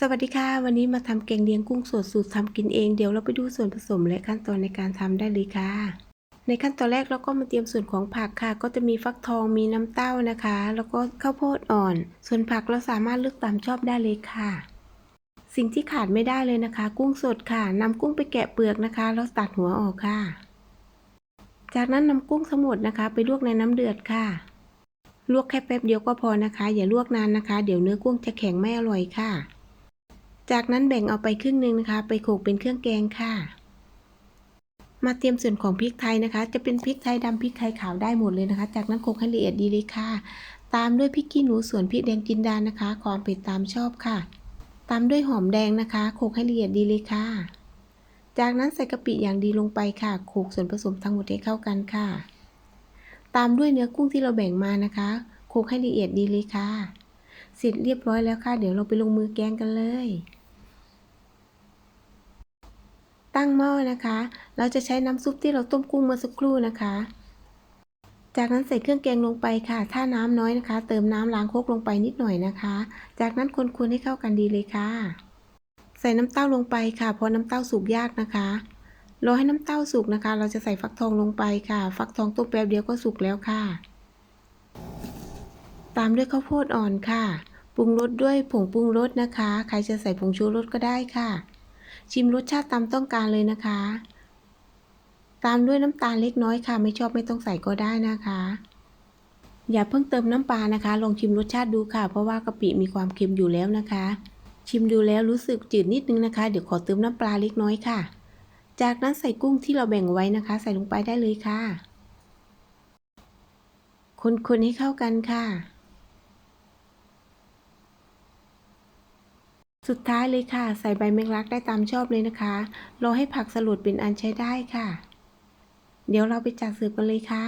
สวัสดีค่ะ วันนี้มาทำแกงเลียงกุ้งสดสูตรทำกินเอง เดี๋ยวเราไปดูส่วนผสมและขั้นตอนในการทำได้เลยค่ะ ในขั้นตอนแรกเราก็มาเตรียมส่วนของผักค่ะ ก็จะมีฟักทองมีน้ำเต้านะคะ แล้วก็ข้าวโพดอ่อน ส่วนผักเราสามารถเลือกตามชอบได้เลยค่ะ สิ่งที่ขาดไม่ได้เลยนะคะ กุ้งสดค่ะนำกุ้งไปแกะเปลือกนะคะ แล้วตัดหัวออกค่ะ จากนั้นนำกุ้งทั้งหมดนะคะ ไปลวกในน้ำเดือดค่ะ ลวกแค่แป๊บเดียวก็พอนะคะ อย่าลวกนานนะคะ เดี๋ยวเนื้อกุ้งจะแข็งไม่อร่อยค่ะ จากนั้นแบ่งเอาไปครึ่งหนึ่งนะคะ ไปโขกเป็นเครื่องแกงค่ะ มาเตรียมส่วนของพริกไทยนะคะ จะเป็นพริกไทยดำพริกไทยขาวได้หมดเลยนะคะ จากนั้นโขกให้ละเอียดดีเลยค่ะ ตามด้วยพริกขี้หนูส่วนพริกแดงจินดานะคะ ความเผ็ดตามชอบค่ะ ตามด้วยหอมแดงนะคะโขกให้ละเอียดดีเลยค่ะ จากนั้นใส่กะปิอย่างดีลงไปค่ะโขกส่วนผสมทั้งหมดให้เข้ากันค่ะ ตามด้วยเนื้อกุ้งที่เราแบ่งมานะคะโขกให้ละเอียดดีเลยค่ะ เสร็จเรียบร้อยแล้วค่ะ เดี๋ยวเราไปลงมือแกงกันเลย ตั้งหม้อนะคะ เราจะใช้น้ำซุปที่เราต้มกุ้งเมื่อสักครู่นะคะ จากนั้นใส่เครื่องแกงลงไปค่ะ ถ้าน้ำน้อยนะคะ เติมน้ำล้างโคกลงไปนิดหน่อยนะคะ จากนั้นคนๆให้เข้ากันดีเลยค่ะ ใส่น้ำเต้าลงไปค่ะ เพราะน้ำเต้าสุกยากนะคะรอให้น้ำเต้าสุกนะคะ เราจะใส่ฟักทองลงไปค่ะ ฟักทองต้มแป๊บเดียวก็สุกแล้วค่ะ ตามด้วยข้าวโพดอ่อนค่ะ ปรุงรสด้วยผงปรุงรสนะคะ ใครจะใส่ผงชูรสก็ได้ค่ะ ชิมรสชาติตามต้องการเลยนะคะ ตามด้วยน้ำตาลเล็กน้อยค่ะ ไม่ชอบไม่ต้องใส่ก็ได้นะคะ อย่าเพิ่งเติมน้ำปลานะคะ ลองชิมรสชาติดูค่ะ เพราะว่ากะปิมีความเค็มอยู่แล้วนะคะ ชิมดูแล้วรู้สึกจืดนิดนึงนะคะ เดี๋ยวขอเติมน้ำปลาเล็กน้อยค่ะ จากนั้นใส่กุ้งที่เราแบ่งไว้นะคะ ใส่ลงไปได้เลยค่ะ คนๆให้เข้ากันค่ะ สุดท้ายเลยค่ะ ใส่ใบแมงลักได้ตามชอบเลยนะคะ รอให้ผักสลัดเป็นอันใช้ได้ค่ะ เดี๋ยวเราไปจัดเสิร์ฟกันเลยค่ะ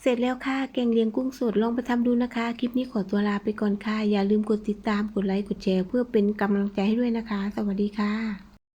เสร็จแล้วค่ะ แกงเลียงกุ้งสดลองไปทำดูนะคะ คลิปนี้ขอตัวลาไปก่อนค่ะ อย่าลืมกดติดตาม กดไลค์ กดแชร์ เพื่อเป็นกำลังใจให้ด้วยนะคะ สวัสดีค่ะ